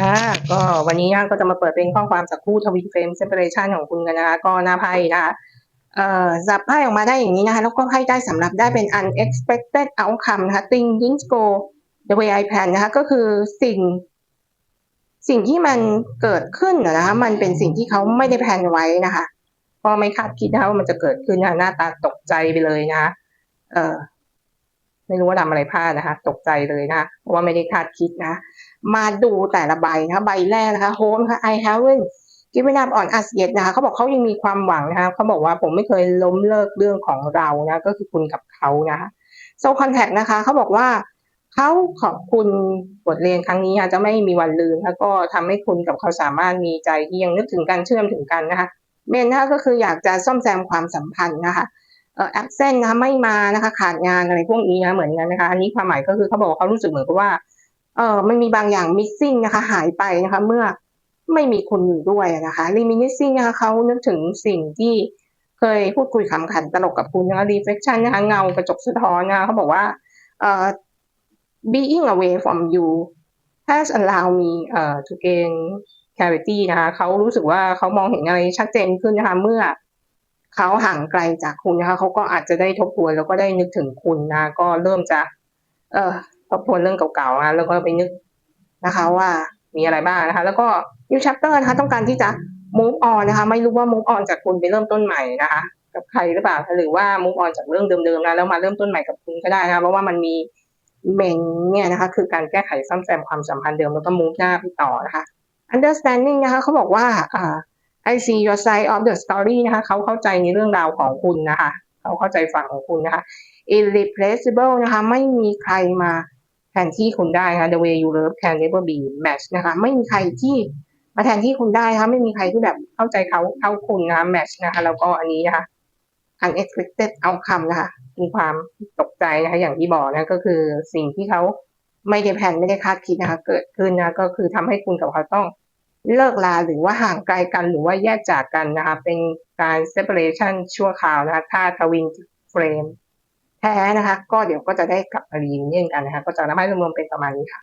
ค่ะก็วันนี้ก็จะมาเปิดเป็นข้อความจากคู่ทวินเฟรมเซปเรชันของคุณกันนะคะ ก็หน้าไพ่นะคะเอ่อจับไพ่ออกมาได้อย่างนี้นะคะ แล้วก็ไพ่ได้สำหรับได้เป็น unexpected outcome นะคะ things go the way I plan นะคะ ก็คือสิ่ง สิ่งที่มันเกิดขึ้นนะคะ มันเป็นสิ่งที่เขาไม่ได้แพลนไว้นะคะ ก็ไม่คาดคิดนะคะว่ามันจะเกิดขึ้นนะหน้าตาตกใจไปเลยนะคะเอ่อ ไม่รู้ว่าทำอะไรพลาดนะคะ ตกใจเลยนะคะเพราะว่าไม่ได้คาดคิดนะ มาดูแต่ละใบนะคะใบแรกนะคะ home นะ I haven't given up on us yet นะคะเขาบอกเขายังมีความหวังนะคะเขาบอกว่าผมไม่เคยล้มเลิกเรื่องของเรานะ ก็คือคุณกับเขานะคะ so contact นะคะเขาบอกว่าเขาขอบคุณบทเรียนครั้งนี้ค่ะจะไม่มีวันลืม แล้วก็ทำให้คุณกับเขาสามารถมีใจที่ยังนึกถึงกันเชื่อมถึงกันนะคะเมนนะคะก็คืออยากจะซ่อมแซมความสัมพันธ์นะคะ เอ่อ absent นะคะไม่มานะคะขาดงานอะไรพวกนี้นะเหมือนกันนะคะ อันนี้ความหมายก็คือเขาบอกว่าเขารู้สึกเหมือนกับว่าเออมันมีบางอย่าง missing นะคะ หายไปนะคะ เมื่อไม่มีคุณอยู่ด้วยนะคะ reminiscing นะคะเขานึกถึงสิ่งที่เคยพูดคุยขำขันตลกกับคุณนะคะ reflection นะคะเงากระจกสะท้อนนะคะเขาบอกว่าเอ่อ being away from you has allowed me เอ่อ to gain clarity นะคะเขารู้สึกว่าเขามองเห็นอะไรชัดเจนขึ้นนะคะเมื่อ เขาห่างไกลจากคุณนะคะเขาก็อาจจะได้ทบทวนแล้วก็ได้นึกถึงคุณนะ ก็เริ่มจะ เออทบทวนเรื่องเก่าๆนะแล้วก็ไปนึกนะคะ ว่ามีอะไรบ้างนะคะ แล้วก็ new chapter นะคะ ต้องการที่จะ move on นะคะ ไม่รู้ว่า move on จากคุณไปเริ่มต้นใหม่นะคะ กับใครหรือเปล่าหรือว่า move on จากเรื่องเดิมๆนะแล้วมาเริ่มต้นใหม่กับคุณก็ได้นะคะเพราะว่ามันมีเมนเนี่ยนะคะ คือการแก้ไขซ่อมแซมความสัมพันธ์เดิมแล้วก็ move หน้าไปต่อนะคะ understanding นะคะเขาบอกว่าอ่า I see your side of the story นะคะเขาเข้าใจในเรื่องราวของคุณนะคะเขาเข้าใจฝั่งของคุณนะคะ irreplaceable นะคะไม่มีใครมาแทนที่คุณได้นะคะ the way you love can never be matched นะคะไม่มีใครที่มาแทนที่คุณได้นะคะไม่มีใครที่แบบเข้าใจเขาเท่าคุณนะคะ match นะคะแล้วก็อันนี้นะคะ unexpected outcome นะคะมีความตกใจนะคะอย่างที่บอกนะก็คือสิ่งที่เขาไม่ได้แผนไม่ได้คาดคิดนะคะ เกิดขึ้นนะก็คือทำให้คุณกับเขาต้อง เลิกลาหรือว่าห่างไกลกันหรือว่าแยกจากกันนะคะ เป็นการ separation ชั่วคราวนะคะถ้าทวินเฟรมแท้นะคะ ก็เดี๋ยวก็จะได้กลับมารีเนียนกันนะคะ ก็จะนำให้รวมๆเป็นประมาณนี้ค่ะ